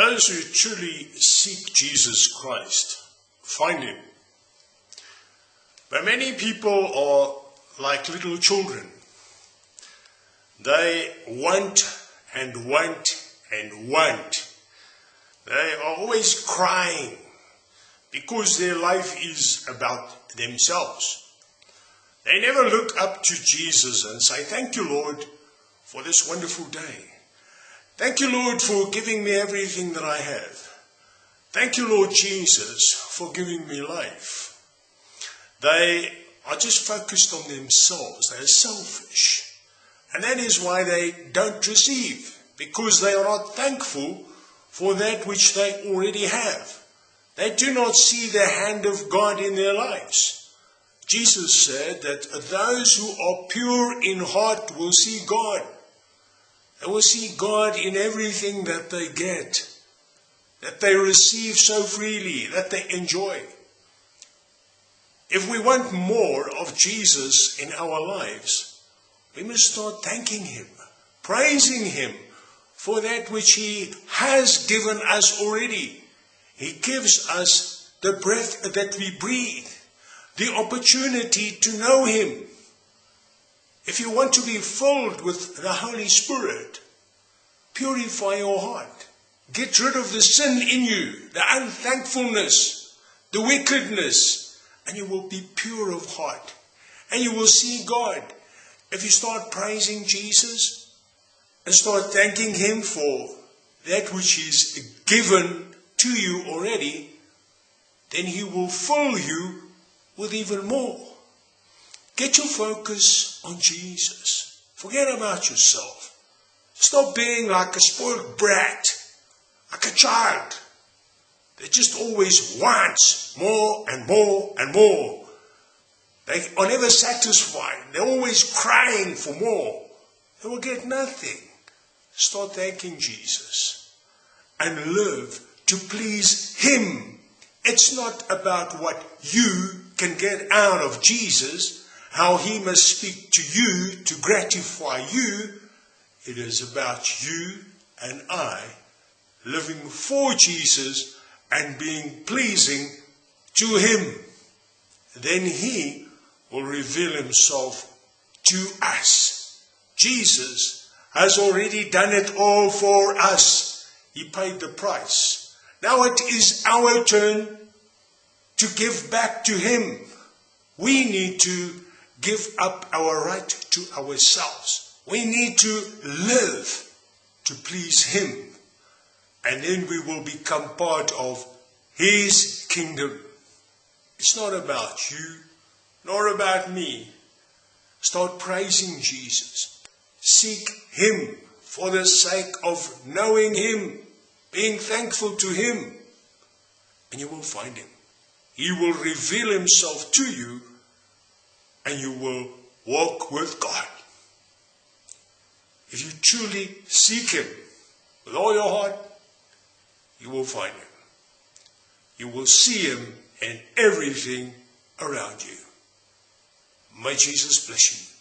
Those who truly seek Jesus Christ find him. But many people are like little children. They want and want and want. They are always crying because their life is about themselves. They never look up to Jesus and say, Thank you, Lord, for this wonderful day. Thank you, Lord, for giving me everything that I have. Thank you, Lord Jesus, for giving me life. They are just focused on themselves. They are selfish. And that is why they don't receive, because they are not thankful for that which they already have. They do not see the hand of God in their lives. Jesus said that those who are pure in heart will see God. They will see God in everything that they get, that they receive so freely, that they enjoy. If we want more of Jesus in our lives, we must start thanking Him, praising Him for that which He has given us already. He gives us the breath that we breathe, the opportunity to know Him. If you want to be filled with the Holy Spirit, purify your heart. Get rid of the sin in you, the unthankfulness, the wickedness, and you will be pure of heart and you will see God. If you start praising Jesus and start thanking Him for that which is given to you already, then He will fill you with even more. Get your focus on Jesus. Forget about yourself. Stop being like a spoiled brat, like a child they just always want more and more and more. They are never satisfied. They're always crying for more. They will get nothing. Start thanking Jesus and live to please Him. It's not about what you can get out of Jesus, how He must speak to you to gratify you. It is about you and I living for Jesus and being pleasing to Him. Then He will reveal Himself to us. Jesus has already done it all for us. He paid the price. Now it is our turn to give back to Him. We need to give up our right to ourselves. We need to live to please Him and then we will become part of His kingdom. It's not about you, nor about me. Start praising Jesus. Seek Him for the sake of knowing Him, being thankful to Him, and you will find Him. He will reveal Himself to you, and you will walk with God. If you truly seek Him with all your heart, you will find him. You will see him in everything around you. May Jesus bless you.